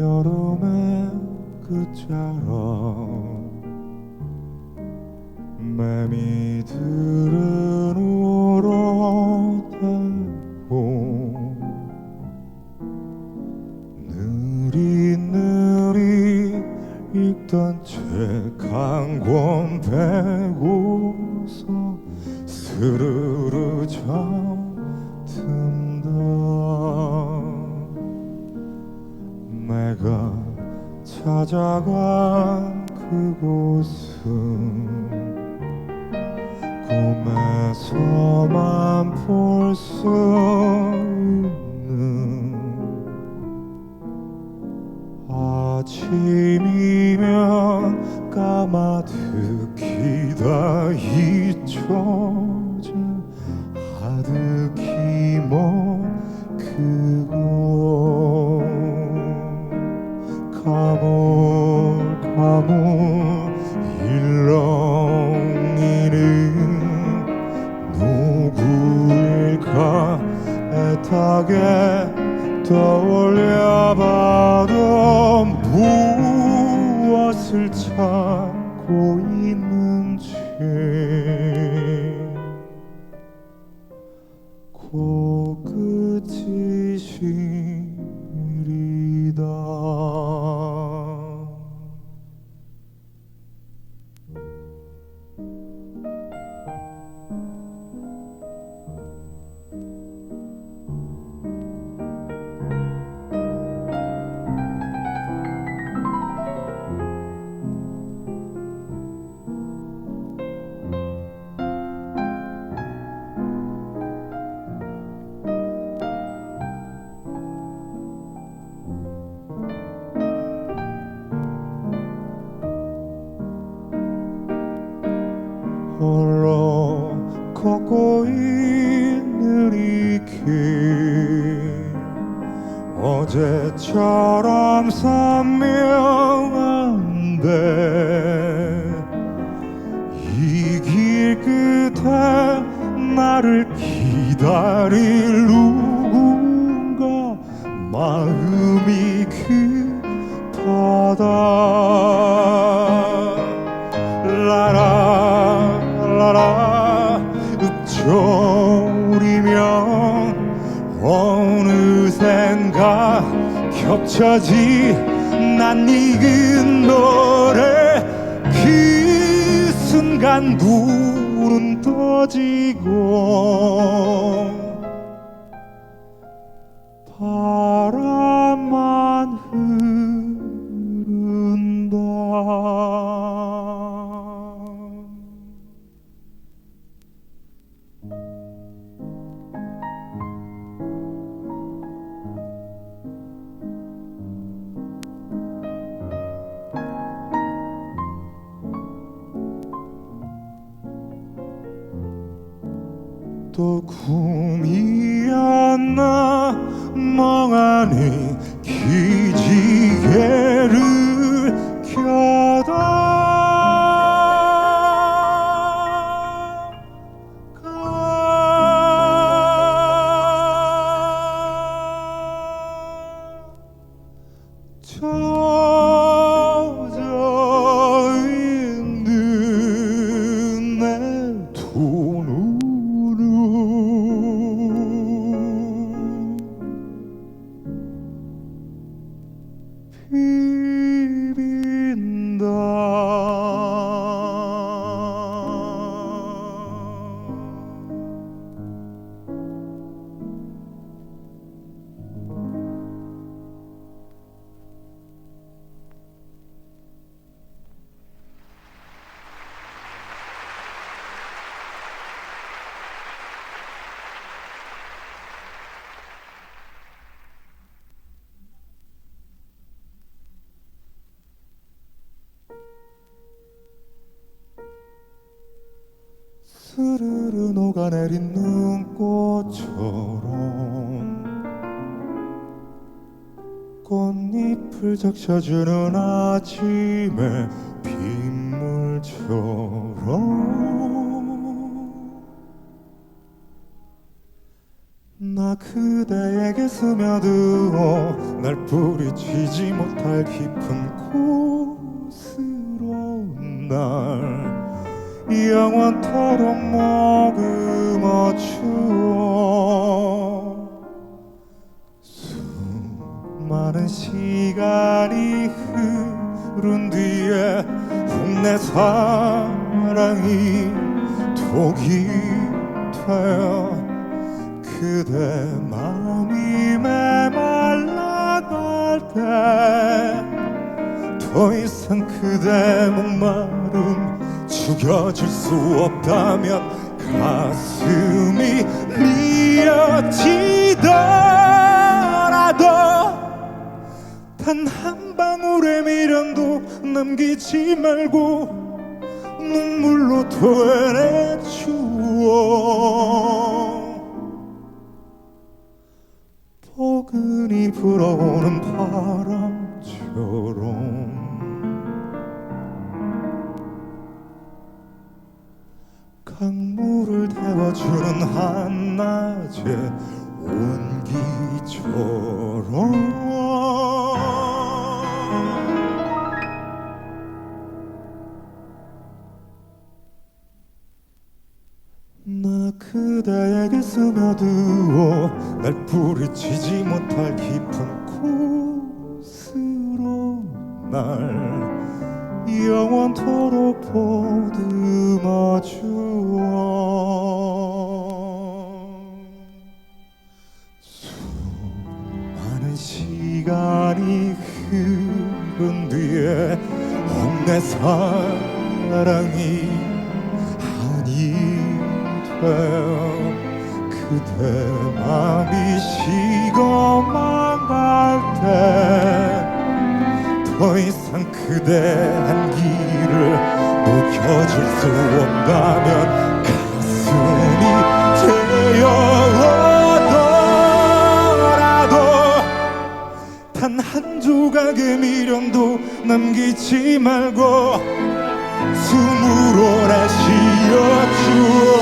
여름의 끝자락 매미들은 울어대고 느릿느릿 읽던 책한권 빼고서 스르르 잠 찾아간 그곳은 꿈에서만 볼 수 있는 아침이면 까마득히 다. 잊혀 가물 일렁이는 누구일까? 애타게 떠올려봐도 무엇을 찾 there. 바 스르르 녹아내린 눈꽃처럼 꽃잎을 적셔주는 아침의 빗물처럼 나나 그대에게 스며들어 날 뿌리치지 못할 깊은 곳으로 날 영원토록 머금어 주어 수많은 시간이 흐른 뒤에 내 사랑이 독이 되어 그대 마음이 메말라갈 때 더 이상 그대 목마름 죽여줄 수 없다면 가슴이 미어지더라도 단 한 방울의 미련도 남기지 말고 눈물로 토해내주어 포근히 불어오는 바람처럼 태워주는 한낮의 온기처럼. 나 그대에게 스며들어 날 뿌리치지 못할 깊은 곳으로 날 영원토록 사랑이 한이 되어 그대 마음이 식어만 갈때 더 이상 그대 한기를 녹여줄 수 없다면 가슴 조각의 미련도 남기지 말고 숨으로 나 쉬어주어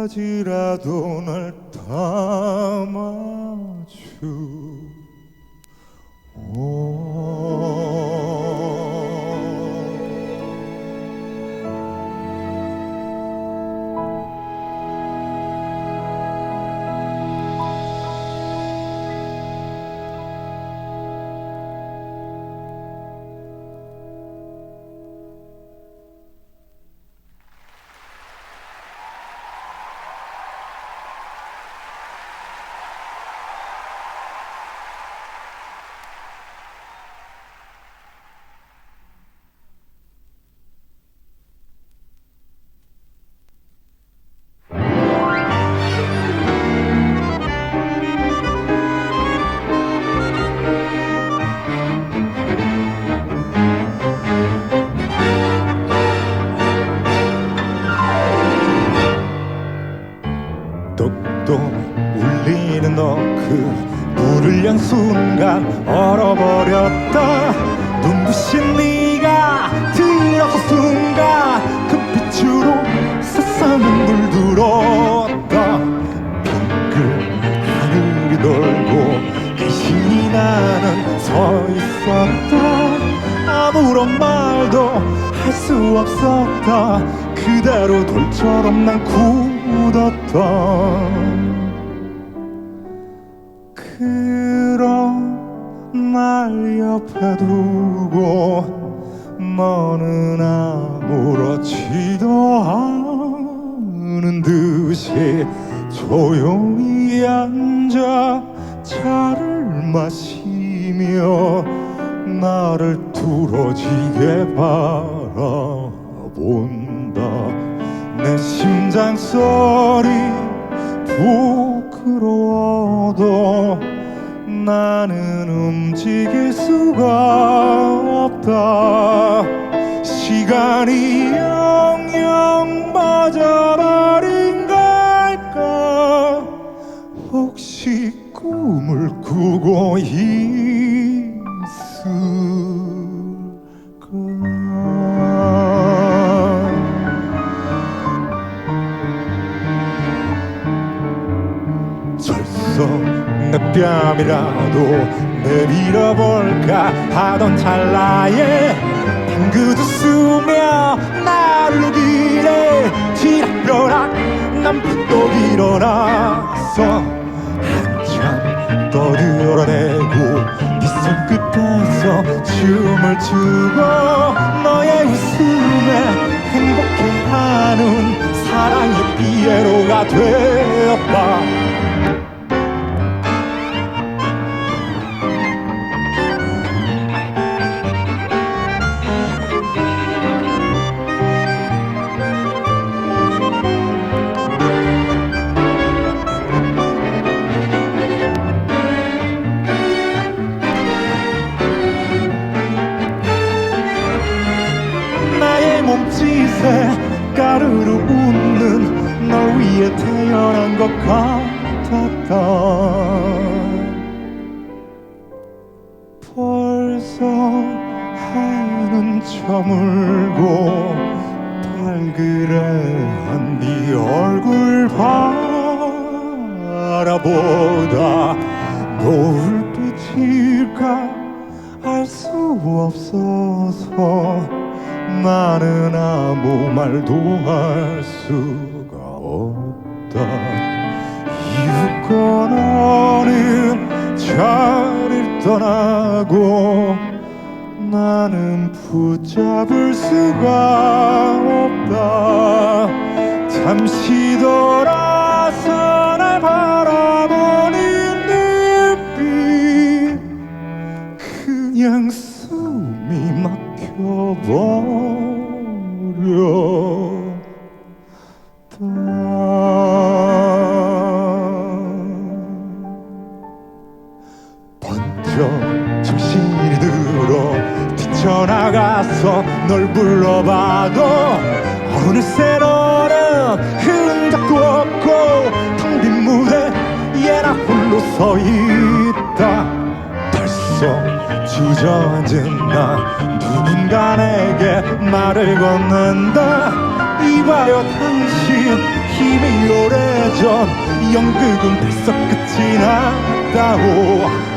그때까지라도 날 담아 마시며 나를 뚫어지게 바라본다. 내 심장 소리 부끄러워도 나는 움직일 수가 없다. 시간이 영영 맞아버린 꾸고 있을까? 철썩 내 뺨이라도 내밀어볼까? 하던 찰나에 방긋 웃으며 나를 녹이네 지락벼락 난 부떡 일어나서 떠들어내고 네 손끝에서 춤을 추고 너의 웃음에 행복해하는 사랑의 피에로가 되었다 바라보다 노을 빛일까 알 수 없어서 나는 아무 말도 할 수가 없다. 이윽고 너는 자리를 떠나고 나는 붙잡을 수가 없다. 잠시 돌아서 날 바라보는 눈빛 그냥 숨이 막혀버렸 말을 건넨다 이봐요 당신. 힘이 오래전. 연극은 벌써 끝이 났다고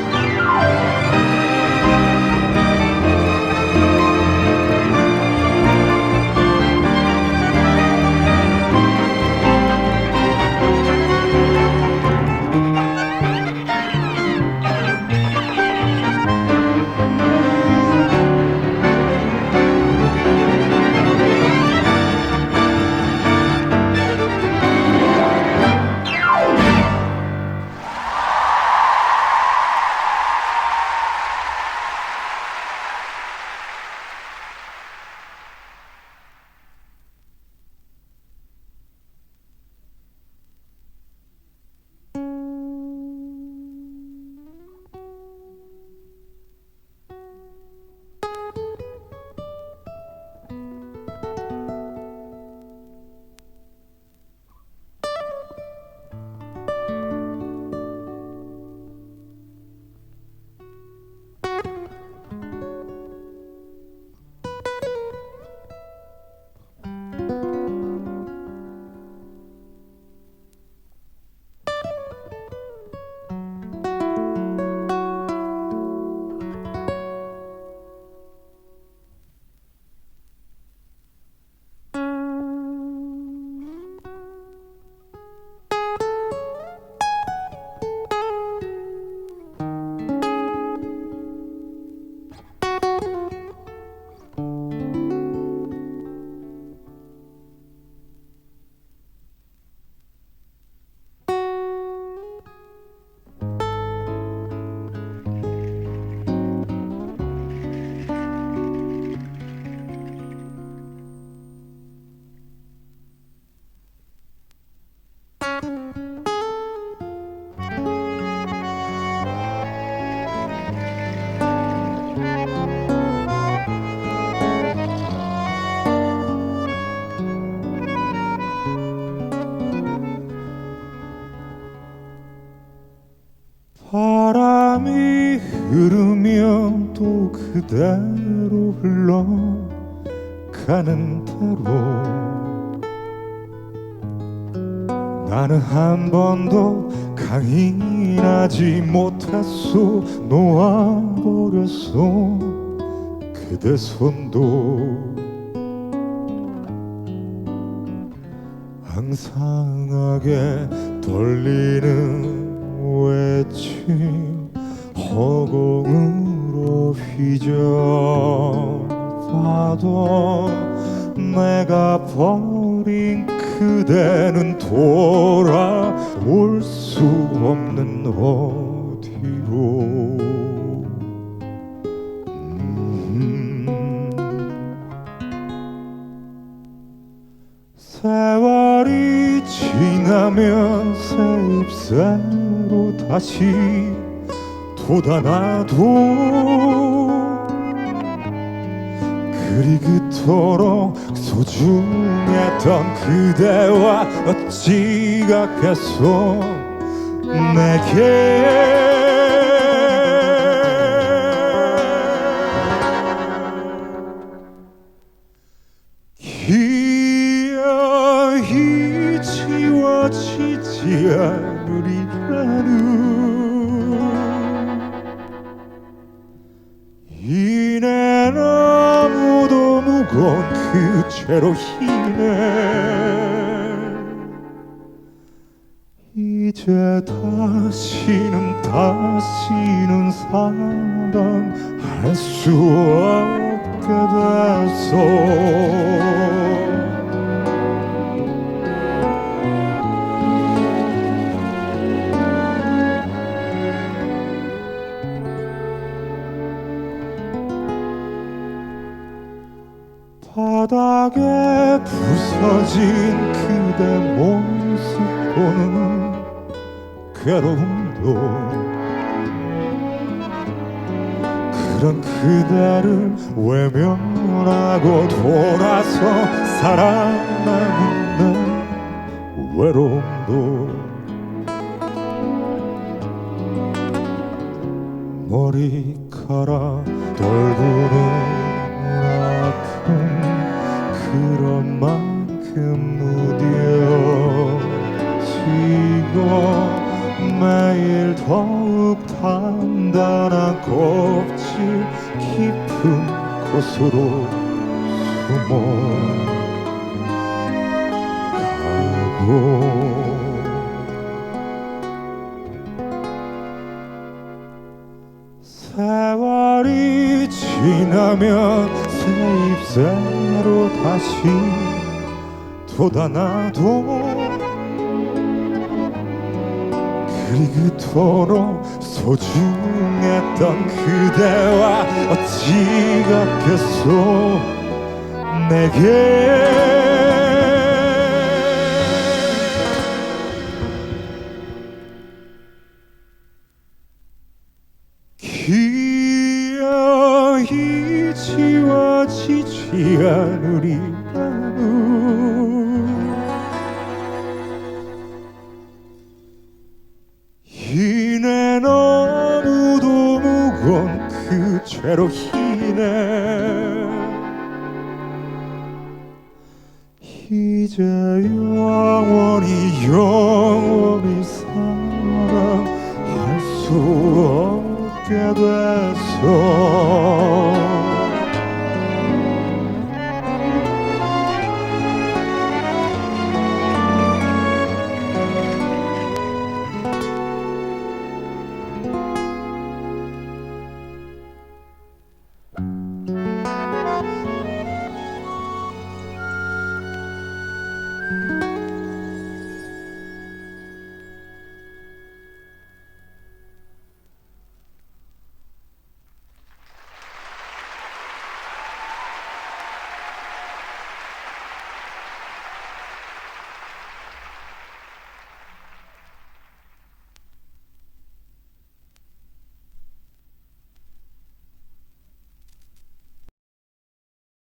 그대로 흘러가는 대로. 나는 한 번도 강인하지 못했어. 놓아버렸어. 그대 손도. 항상하게 떨리는 외침 허공 으로 휘저어봐도 내가 버린 그대는 돌아올 수 없는 어디로 음. 세월이 지나면 새 잎새로 다시 돋아나도 그리 그토록 소중했던 그대와 어찌 가겠소 내게 그 죄로 인해 이제 다시는 다시는 사랑할 수 없게 됐어 바닥에 부서진 그대 모습 보는 괴로움도 그런 그대를 외면하고 돌아서 살아나는 내 외로움도 머리카락 떨구는 매일 더욱 단단한 껍질 깊은 곳으로 숨어 가고. 세월이 지나면 새 잎새로 다시 돋아나도 그토록 소중했던 그대와 어찌 같겠소? 내게. 기어이 지워지지 않으리 그 죄로 인해 이제 영원히 영원히 사랑할 수 없게 됐어